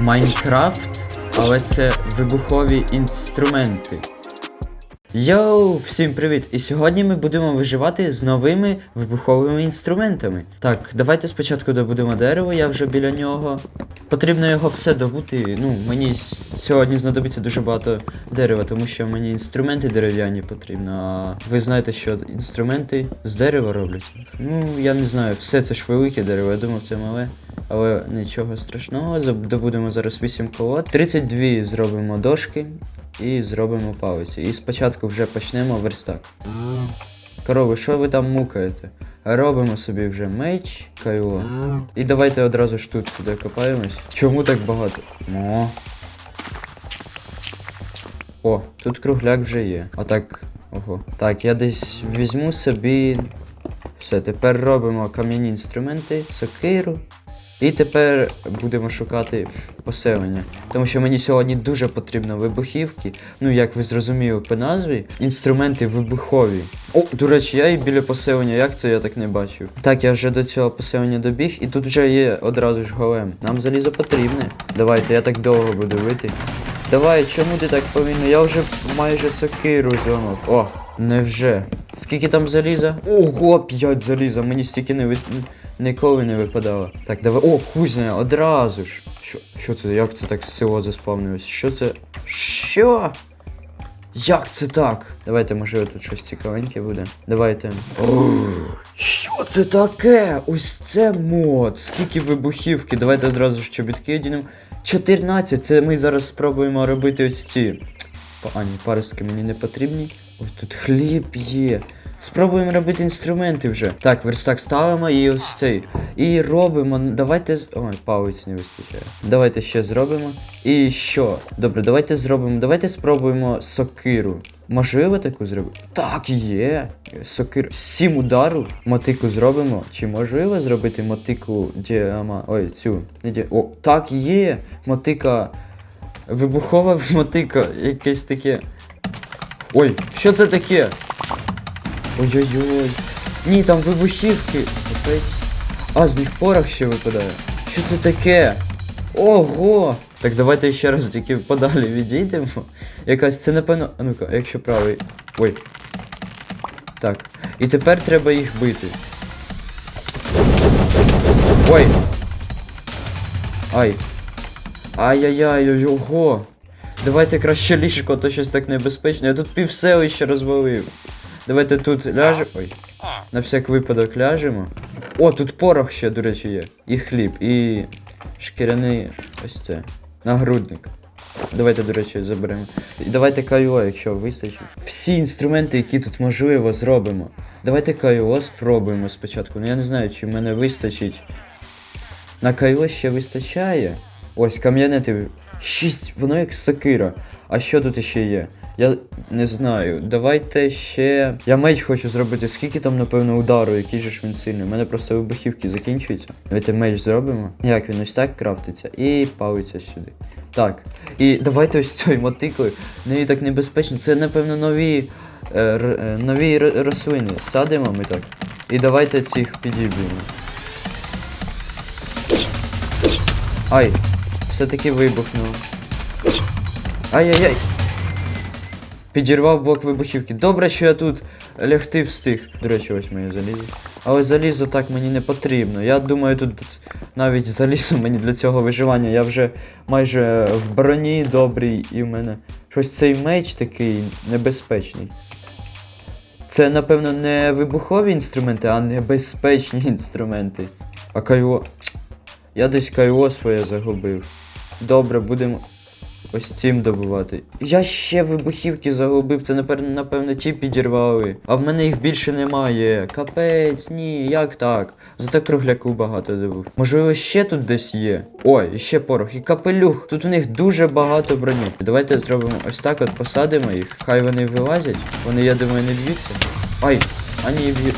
Майнкрафт, але це вибухові інструменти. Йоу, всім привіт! І сьогодні ми будемо виживати з новими вибуховими інструментами. Так, давайте спочатку добудемо дерево, я вже біля нього. Потрібно його все добути. Ну, мені сьогодні знадобиться дуже багато дерева, тому що мені інструменти дерев'яні потрібно. А ви знаєте, що інструменти з дерева робляться. Ну, я не знаю, все це ж велике дерево, я думав, це мале. Але нічого страшного, добудемо зараз 8 колод. 32 зробимо дошки і зробимо палиці. І спочатку вже почнемо верстак. Корови, що ви там мукаєте? Робимо собі вже меч, кайло. І давайте одразу ж тут сюди копаємось. Чому так багато? О. О, тут кругляк вже є. А так. Ого. Так, я десь візьму собі. Все, тепер робимо кам'яні інструменти, сокиру. І тепер будемо шукати поселення. Тому що мені сьогодні дуже потрібно вибухівки. Ну, як ви зрозуміли по назві, інструменти вибухові. О, до речі, я і біля поселення, як це я так не бачив. Так, я вже до цього поселення добіг, і тут вже є одразу ж голем. Нам залізо потрібне. Давайте, я так довго буду вити. Давай, чому ти так повільно? Я вже майже сокиру зламав. О, невже. Скільки там заліза? Ого, 5 заліза, мені стільки не ви... ніколи не випадало. Так, давай. О, кузня, одразу ж. Що, що це? Як це так село заспавнилось? Що це? Що? Як це так? Давайте, може, тут щось цікавеньке буде. Давайте. Що це таке? Ось це мод. Скільки вибухівки. Давайте одразу ж чобітки одінемо. 14. Це ми зараз спробуємо робити ось ці. А, ні, паростки мені не потрібні. Ой, тут хліб є. Спробуємо робити інструменти вже. Так, верстак ставимо і ось цей. І робимо. Давайте. Ой, палець не вистачає. Давайте ще зробимо. І що? Добре, давайте зробимо. Давайте спробуємо сокиру. Можливо таку зробити? Так, є. Сокир. Сім удару. Мотику зробимо. Чи можливо зробити мотику діама. Ой, цю. О, так, є. Мотика. Вибухова мотика. Якесь таке. Ой, що це таке? Ой-ой-ой. Ні, там вибухівки. Капець. А, з них порох ще випадає. Що це таке? Ого! Так давайте ще раз тільки подалі відійдемо. Якась це напевно. А ну-ка, якщо правий. Ой. Так. І тепер треба їх бити. Ой. Ай. Ай-яй-яй, ого. Давайте краще ліжко, то щось так небезпечно. Я тут пів селища розвалив. Давайте тут ляжемо. Ой. На всяк випадок ляжемо. О, тут порох ще, до речі, є. І хліб, і шкіряний ось це. Нагрудник. Давайте, до речі, заберемо. І давайте кайо, якщо вистачить. Всі інструменти, які тут можливо, зробимо. Давайте кайо спробуємо спочатку. Ну я не знаю, чи в мене вистачить. На кайло ще вистачає. Ось кам'янети. Шість, воно як сокира. А що тут ще є? Я не знаю. Давайте ще. Я меч хочу зробити. Скільки там, напевно, удару, який же ж він сильний. У мене просто вибухівки закінчуються. Давайте меч зробимо. Як він ось так крафтиться. І палиться сюди. Так. І давайте ось цією мотикою. Неї так небезпечно. Це, напевно, нові. е, е, нові рослини. Садимо ми так. І давайте цих підіб'ємо. Ай, все-таки вибухнув. Ай-яй-яй. Підірвав блок вибухівки. Добре, що я тут лягти встиг. До речі, ось моє залізо. Але залізо так мені не потрібно. Я думаю, тут навіть залізо мені для цього виживання. Я вже майже в броні добрій, і в мене щось цей меч такий небезпечний. Це, напевно, не вибухові інструменти, а небезпечні інструменти. А кайло. Я десь кайло своє загубив. Добре, будемо ось цим добувати. Я ще вибухівки загубив, це напевно, ті підірвали. А в мене їх більше немає. Капець, ні, як так? Зато кругляку багато добув. Можливо, ще тут десь є. Ой, і ще порох, і капелюх. Тут у них дуже багато броні. Давайте зробимо ось так, от посадимо їх. Хай вони вилазять. Вони, я думаю, не б'ються. Ай, а ні, б'ють.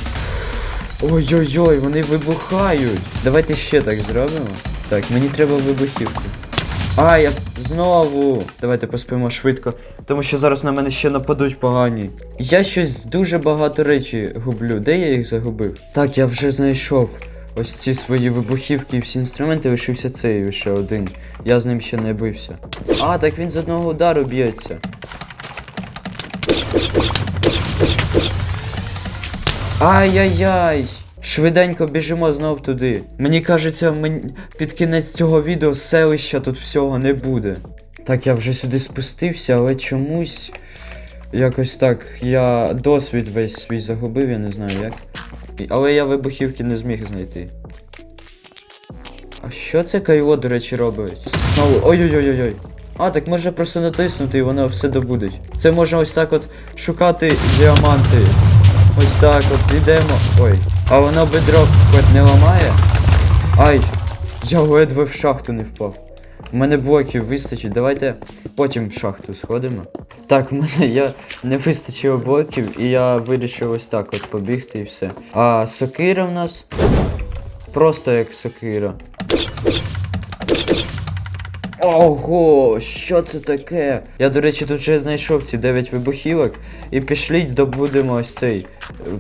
Ой-ой-ой, вони вибухають. Давайте ще так зробимо. Так, мені треба вибухівки. А, я знову. Давайте поспимо швидко. Тому що зараз на мене ще нападуть погані. Я щось дуже багато речі гублю. Де я їх загубив? Так, я вже знайшов. ось ці свої вибухівки і всі інструменти, лишився цей лише один. Я з ним ще не бився. А, так він з одного удару б'ється. Ай-яй-яй! Швиденько біжимо знов туди. Мені кажеться, мені... під кінець цього відео селища тут всього не буде. Так, я вже сюди спустився, але чомусь. Якось так. Я досвід весь свій загубив, я не знаю як. Але я вибухівки не зміг знайти. А що це кайло, до речі, робить? Знову. Ой-ой-ой-ой. А, так може просто натиснути і воно все добудить. Це можна ось так от шукати діаманти. Ось так от йдемо. Ой. А воно бедро хоч не ламає. Ай! Я ледве в шахту не впав. У мене блоків вистачить. Давайте потім в шахту сходимо. Так, в мене я не вистачило блоків, і я вирішив ось так от побігти і все. А сокира в нас. Просто як сокира. Ого, що це таке? Я, до речі, тут вже знайшов ці 9 вибухівок. І пішліть, добудемо ось цей.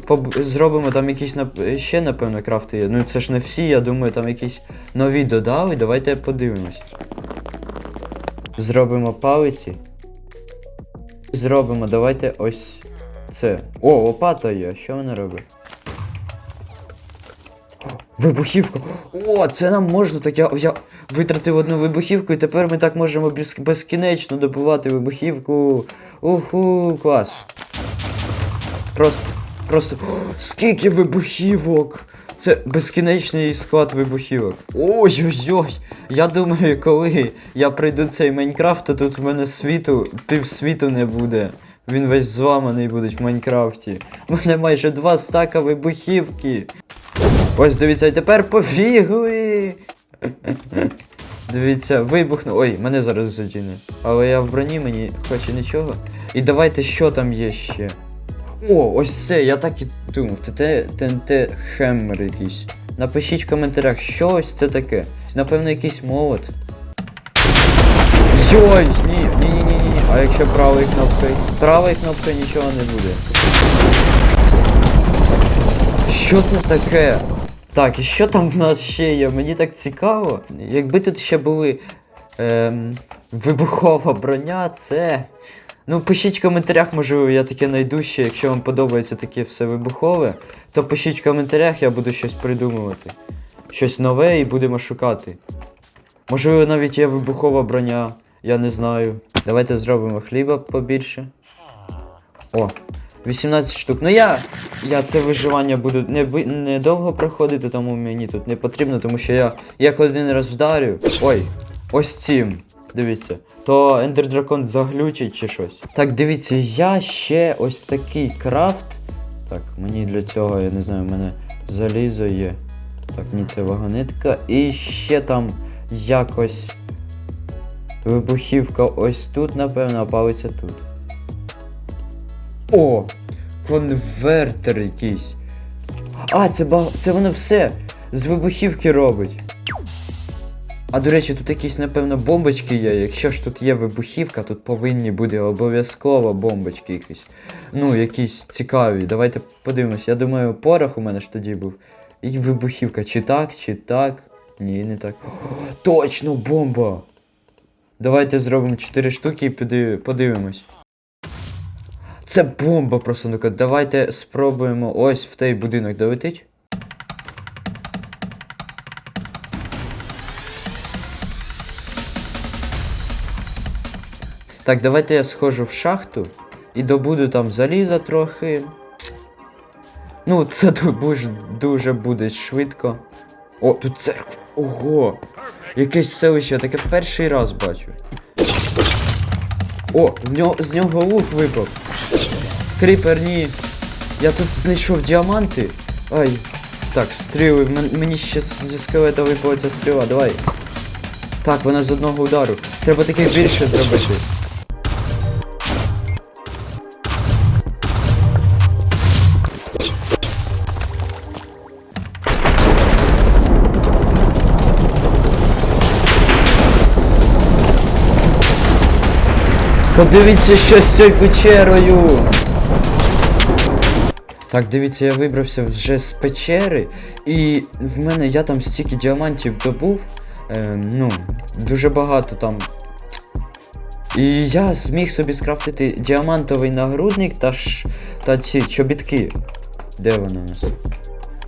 Поб... Зробимо там якісь нап- ще, напевно, крафти є. Ну це ж не всі, я думаю, там якісь нові додали. Давайте подивимось. Зробимо палиці. Зробимо, давайте ось це. О, лопата є. Що вона робить? Вибухівка. О, це нам можна так. Я, я витратив одну вибухівку, і тепер ми так можемо безкінечно добувати вибухівку. Уху, клас. Просто. Просто. Скільки вибухівок! Це безкінечний склад вибухівок. Ой-ой-ой! Я думаю, коли я прийду цей Майнкрафт, то тут в мене світу, півсвіту не буде. Він весь зламаний буде в Майнкрафті. У мене майже два стака вибухівки. Ось дивіться, і тепер побігли. Дивіться, вибухну. Ой, мене зараз задіне. Але я в броні, мені хоче нічого. І давайте, що там є ще. О, ось це, я так і думав. ТНТ Хеммер якийсь. Напишіть в коментарях, що ось це таке. Напевно, якийсь молот. Йой, ні, ні, ні, ні, ні. А якщо правою кнопкою? Правою кнопкою нічого не буде. Що це таке? Так, і що там в нас ще є? Мені так цікаво. Якби тут ще були ем, вибухова броня, це. Ну, пишіть в коментарях, можливо, я таке знайду ще, якщо вам подобається таке все вибухове, то пишіть в коментарях, я буду щось придумувати. Щось нове і будемо шукати. Можливо, навіть є вибухова броня, я не знаю. Давайте зробимо хліба побільше. О, 18 штук. Ну я. Я це виживання буду не, не довго проходити, тому мені тут не потрібно, тому що я як один раз вдарю. Ой, ось цим. Дивіться, то Ендер Дракон заглючить чи щось. Так, дивіться, я ще ось такий крафт. Так, мені для цього, я не знаю, в мене залізо є. Так, ні, це вагонетка. І ще там якось вибухівка ось тут, напевно, а палиця тут. О! Конвертер якийсь. А, це ба... це воно все з вибухівки робить. А до речі, тут якісь, напевно, бомбочки є. Якщо ж тут є вибухівка, тут повинні бути обов'язково бомбочки якісь. Ну, якісь цікаві. Давайте подивимось. Я думаю, порох у мене ж тоді був. І вибухівка. Чи так, чи так. Ні, не так. О, точно, бомба! Давайте зробимо 4 штуки і подивимось. Це бомба просто, ну-ка, давайте спробуємо ось в той будинок долетить. Так, давайте я схожу в шахту і добуду там заліза трохи. Ну, це дуже, дуже буде швидко. О, тут церква. Ого! Якесь селище, таке перший раз бачу. О, нього, з нього лук випав. Кріпер, ні. Я тут знайшов діаманти. Ай. Так, стріли. Мені ще зі скелета випала ця стріла, давай. Так, вона з одного удару. Треба таке більше зробити. Подивіться, що з цією печерою. Так, дивіться, я вибрався вже з печери, і в мене я там стільки діамантів добув. Е, ну, дуже багато там. І я зміг собі скрафтити діамантовий нагрудник та ш... та ці чобітки. Де вони у нас?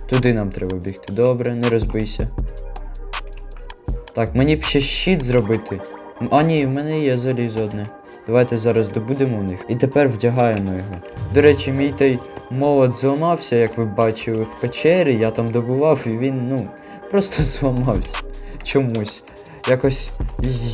Туди нам треба бігти. Добре, не розбийся. Так, мені б ще щит зробити. А ні, в мене є залізо одне. Давайте зараз добудемо у них. І тепер вдягаємо його. До речі, мій той молот зламався, як ви бачили в печері, я там добував і він, ну, просто зламався. Чомусь. Якось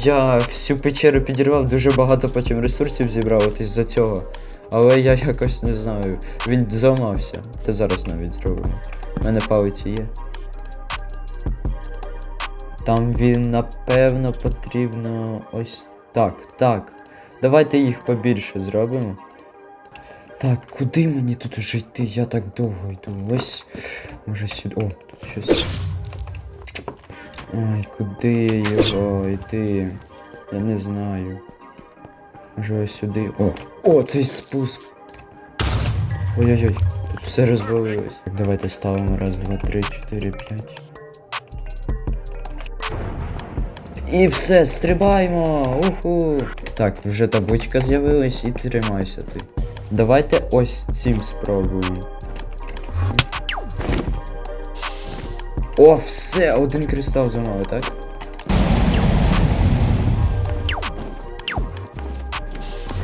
я всю печеру підірвав, дуже багато потім ресурсів зібрав от із-за цього. Але я якось не знаю, він зламався. Та зараз навіть зробимо. У мене палиці є. Там він напевно потрібно ось так, так. Давайте їх побільше зробимо. Так, куди мені тут уже йти? Я так довго йду. Ось. Може сюди. О, тут щось. Ай, куди його йти? Я не знаю. Може ось сюди. О! О, цей спуск! Ой-ой-ой, тут все розвалилось. Так, давайте ставимо. Раз, два, три, чотири, п'ять. І все, стрибаємо! Уху! Так, вже табличка з'явилась і тримайся ти. Давайте ось цим спробуємо. О, все, один кристал замовив, так?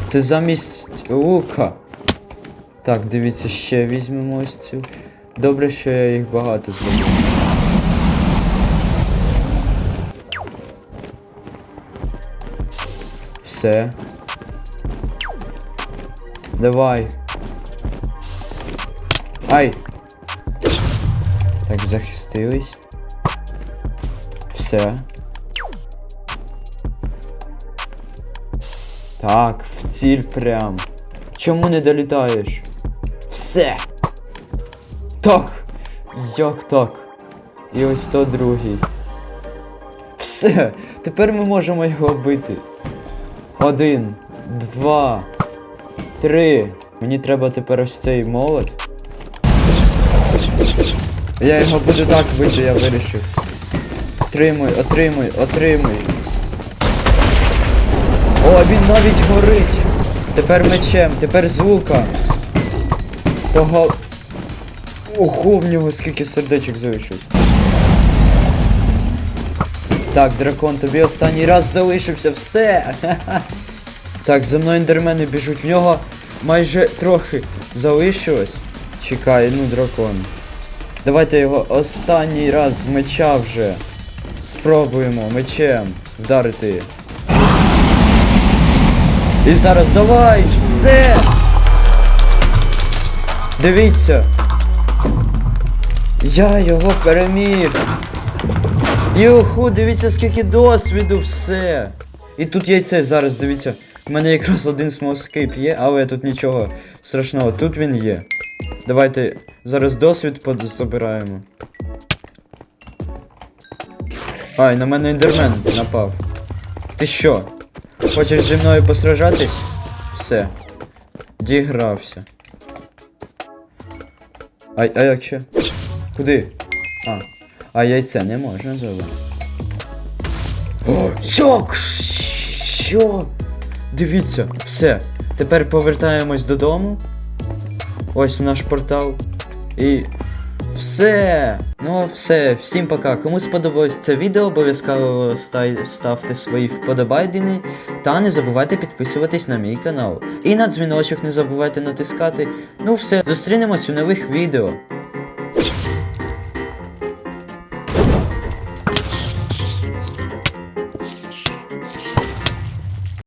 Це замість лука. Так, дивіться, ще візьмемо ось цю. Добре, що я їх багато зробив. Все. Давай. Ай! Так, захистились. Все. Так, в ціль прям. Чому не долітаєш? Все! Так! Як так? І ось то другий. Все! Тепер ми можемо його бити. Один, два, три. Мені треба тепер ось цей молот. Я його буду так бити, я вирішив. Отримуй, отримуй, отримуй. О, він навіть горить. Тепер мечем, тепер з лука. Того. Ого, в нього скільки сердечок залишилось. Так, дракон, тобі останній раз залишився, все. Так, за мною ендермени біжуть. В нього майже трохи залишилось. Чекай, ну дракон. Давайте його останній раз з меча вже. Спробуємо мечем вдарити. І зараз давай! Все! Дивіться! Я його переміг! Юху, дивіться скільки досвіду, все! І тут яйце зараз, дивіться. У мене якраз один смолскейп є, але тут нічого страшного, тут він є. Давайте зараз досвід забираємо. Ай, на мене ендермен напав. Ти що? Хочеш зі мною посражатись? Все. Дігрався. Ай, а як ще? Куди? А. А яйце не можна забрати. О, як? Що? Дивіться, все. Тепер повертаємось додому. Ось наш портал. І. Все! Ну все, всім пока. Кому сподобалось це відео, обов'язково ставте свої вподобайдини та не забувайте підписуватись на мій канал. І на дзвіночок не забувайте натискати. Ну все, зустрінемось у нових відео.